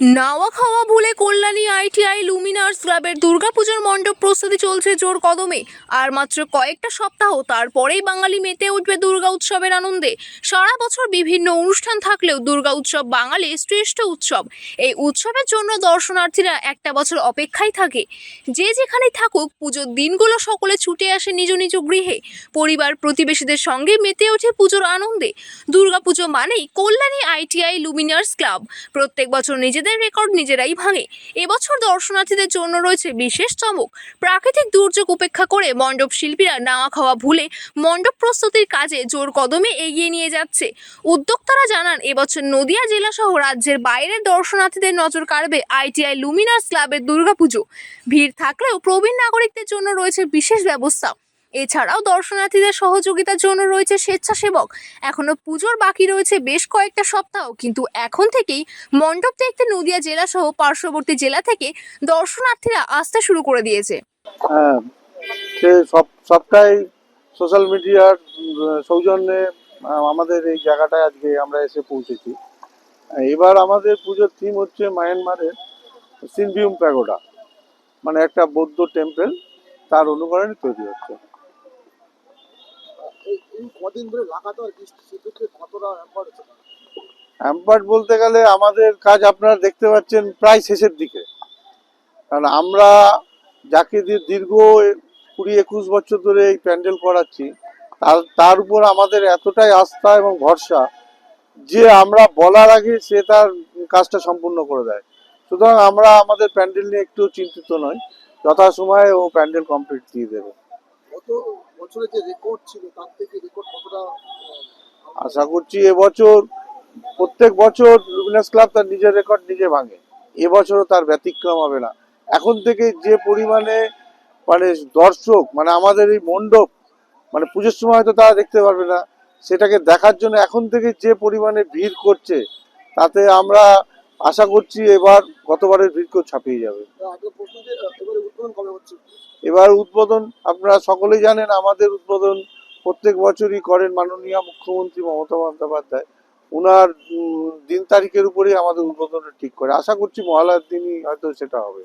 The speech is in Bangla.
নাওয়া খাওয়া ভুলে কল্যাণী, আইটিআই, লুমিনার্স ক্লাবের দুর্গাপুজোর মণ্ডপ প্রস্তুতি চলছে জোর কদমে। আর মাত্র কয়েকটা সপ্তাহ, তারপরেই বাঙালি মেতে উঠবে দুর্গা উৎসবের আনন্দে। সারা বছর বিভিন্ন অনুষ্ঠান থাকলেও দুর্গা উৎসব বাঙালির শ্রেষ্ঠ উৎসব। এই উৎসবের জন্য দর্শনার্থীরা একটা বছর অপেক্ষায় থাকে। যে যেখানেই থাকুক, পুজোর দিনগুলো সকলে ছুটে আসে নিজ নিজ গৃহে। পরিবার প্রতিবেশীদের সঙ্গে মেতে ওঠে পুজোর আনন্দে। দুর্গাপুজো মানেই কল্যাণী, আইটিআই, লুমিনার্স ক্লাব। প্রত্যেক বছর নিজেদের রেকর্ড নিজেরাই ভাঙে। এবছর দর্শনার্থীদের জন্য রয়েছে বিশেষ চমক। প্রাকৃতিক দুর্যোগ উপেক্ষা করে মণ্ডপ শিল্পীরা নাওয়া খাওয়া ভুলে মণ্ডপ প্রস্তুতির কাজে জোর কদমে এগিয়ে নিয়ে যাচ্ছে। উদ্যোক্তারা জানান, এবছর নদিয়া জেলা সহ রাজ্যের বাইরের দর্শনার্থীদের নজর কাড়বে আইটিআই লুমিনাস ক্লাবের দুর্গাপুজো। ভিড় থাকলেও প্রবীণ নাগরিকদের জন্য রয়েছে বিশেষ ব্যবস্থা। এছাড়াও দর্শনার্থীদের সহযোগিতার জন্য রয়েছে স্বেচ্ছাসেবক। এখনও পুজোর বাকি রয়েছে বেশ কয়েকটা সপ্তাহ। কিন্তু এখন থেকেই মণ্ডপ দেখতে নদিয়া জেলা সহ পার্শ্ববর্তী জেলা থেকে দর্শনার্থীরা আসতে শুরু করে দিয়েছে। হ্যাঁ সব সবটাই সোশ্যাল মিডিয়ার সৌজন্যে আমাদের এই জায়গাটায় আজকে আমরা এসে পৌঁছেছি। এবার আমাদের পুজোর থিম হচ্ছে মায়ানমারের সিনভিউম প্যাগোডা। মানে একটা বৌদ্ধ টেম্পল তার অনুকরণে তৈরি হচ্ছে। এই কদিন ধরে লাগাতার বৃষ্টি সেক্ষেত্রে কতটা ব্যাপার হচ্ছে? অ্যাম্পার্ট বলতে গেলে আমাদের কাজ আপনারা দেখতে পাচ্ছেন প্রায় শেষের দিকে। কারণ আমরা যাকে দিয়ে দীর্ঘ কুড়ি একুশ বছর ধরে এই প্যান্ডেল করাচ্ছি তার তার উপর আমাদের এতটাই আস্থা এবং ভরসা যে আমরা বলার আগে সে তার কাজটা সম্পূর্ণ করে দেয়। সুতরাং আমরা আমাদের প্যান্ডেল নিয়ে একটু চিন্তিত নই যথাসময়ে ও প্যান্ডেল কমপ্লিট দিয়ে দেবে। বছরে যে রেকর্ড ছিল তার থেকে রেকর্ড কতটা আশা করছি এবছর প্রত্যেক বছর লুমিনাস ক্লাব তার নিজের রেকর্ড নিজে ভাঙে। এবছরও তার ব্যতিক্রম হবে না। এখন থেকে যে পরিমাণে মানে দর্শক মানে আমাদের এই মণ্ডপ মানে পুজোর সময় হয়তো তারা দেখতে পারবে না সেটাকে দেখার জন্য এখন থেকে যে পরিমাণে ভিড় করছে তাতে আমরা আশা করছি এবার গতবারের ভিড় ভিড়কেও ছাপিয়ে যাবে। উদ্বোধন কবে হচ্ছে। এবার উদ্বোধন আপনারা সকলেই জানেন, আমাদের উদ্বোধন প্রত্যেক বছরই করেন মাননীয় মুখ্যমন্ত্রী মমতা বন্দ্যোপাধ্যায়। উনার দিন তারিখের উপরেই আমাদের উদ্বোধনটা ঠিক করে। আশা করছি মহালয়ার দিনই হয়তো সেটা হবে।